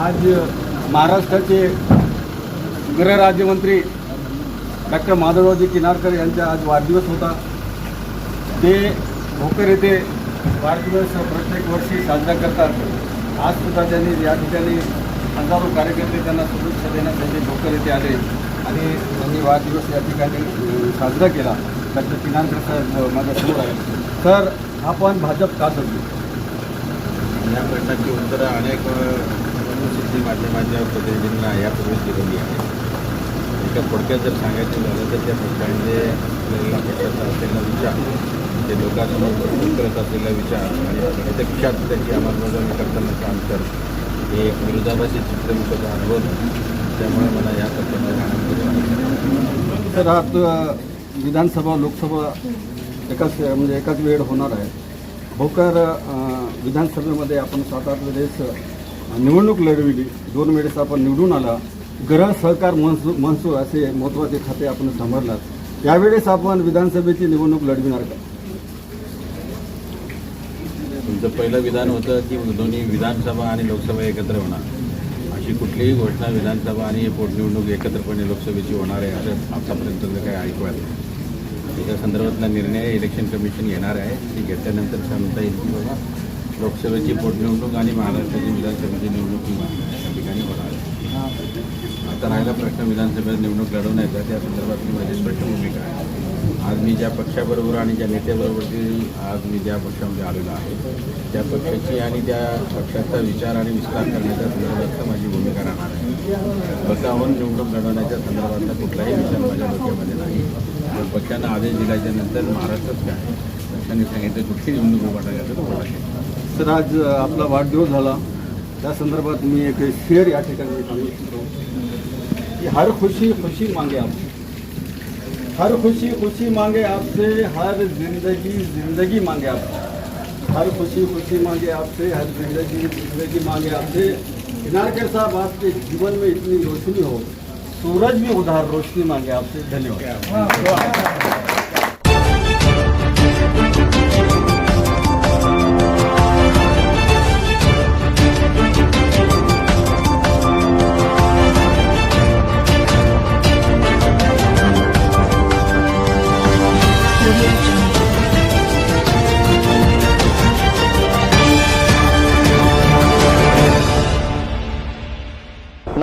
आज महाराष्ट्राचे गृहराज्यमंत्री डॉक्टर माधवरावजी किनारकर यांचा आज वाढदिवस होता. ते भोकर येथे वाढदिवस प्रत्येक वर्षी साजरा करतात. आज सुद्धा त्यांनी या ठिकाणी हजारो कार्यकर्ते त्यांना शुभेच्छा देण्यासाठी भोकर येथे आले आणि त्यांनी वाढदिवस या ठिकाणी साजरा केला. डॉक्टर किनारकर साहेब माझा समोर आहे सर आपण भाजप का सोडली या प्रश्नाची उत्तरं अनेक सूचना माझ्या माझ्या प्रतिनिधींना यापूर्वीच दिलेली आहे. एका थोडक्यात जर सांगायचं झालं तर त्या पक्षांचे आपल्याला पक्षाचा असलेला विचार ते लोकांसमोर प्रस्तुत करत असलेला विचार आणि प्रत्यक्षात त्याची अंमलबजावणी करतानाचं अंतर हे एक विरोधाभासी चित्रमुखाचा अनुभव त्यामुळे मला या पक्षाच्या आनंद सर आज विधानसभा लोकसभा एकाच म्हणजे एकाच वेळ होणार आहे. भोकर विधानसभेमध्ये आपण सात आठ वेळेस निवडणूक लढविली. दोन वेळेस आपण निवडून आला. ग्रह सहकार महसूल महसूल असे महत्त्वाचे खाते आपण सांभाळलात. यावेळेस आपण विधानसभेची निवडणूक लढविणार का? तुमचं पहिलं विधान होतं की दोन्ही विधानसभा आणि लोकसभा एकत्र होणार. अशी कुठलीही घोषणा विधानसभा आणि पोटनिवडणूक एकत्रपणे लोकसभेची होणार आहे असं आतापर्यंत जर काही ऐकू आलं त्याच्या संदर्भातला निर्णय इलेक्शन कमिशन घेणार आहे. ती घेतल्यानंतर सांगता येईल की बाबा लोकसभेची पोटनिवडणूक आणि महाराष्ट्राची विधानसभेची निवडणूक ही या ठिकाणी होणार आता राहिला प्रश्न विधानसभेत निवडणूक लढवण्याचा त्या संदर्भातली माझी स्पष्ट भूमिका आहे. आज मी ज्या पक्षाबरोबर आणि ज्या नेत्याबरोबरची आज मी ज्या पक्षामध्ये आलेलो आहे त्या पक्षाची आणि त्या पक्षाचा विचार आणि विस्तार करण्याच्या संदर्भात माझी भूमिका राहणार आहे. स्वतःहून निवडणूक लढवण्याच्या संदर्भातला कुठलाही विचार माझ्या डोक्यामध्ये नाही. पण पक्षानं आदेश दिल्याच्या नंतर महाराष्ट्रात काय पक्षाने सांगितलं कुठली निवडणूक उभा सर आज आपला वाढदिवस झाला. त्या संदर्भात मी एक शेअर या ठिकाणी सांगू इच्छितो. की हर खुशी खुशी मांगे आपसे हर खुशी खुशी मांगे आपसे हर जिंदगी जिंदगी मांगे आपसे हर खुशी खुशी मांगे आपसे हर जिंदगी जिंदगी मांगे आपसे. किनारकर साहब आपके जीवन में इतनी रोशनी हो. सूरज भी उधार रोशनी मांगे आपसे. धन्यवाद.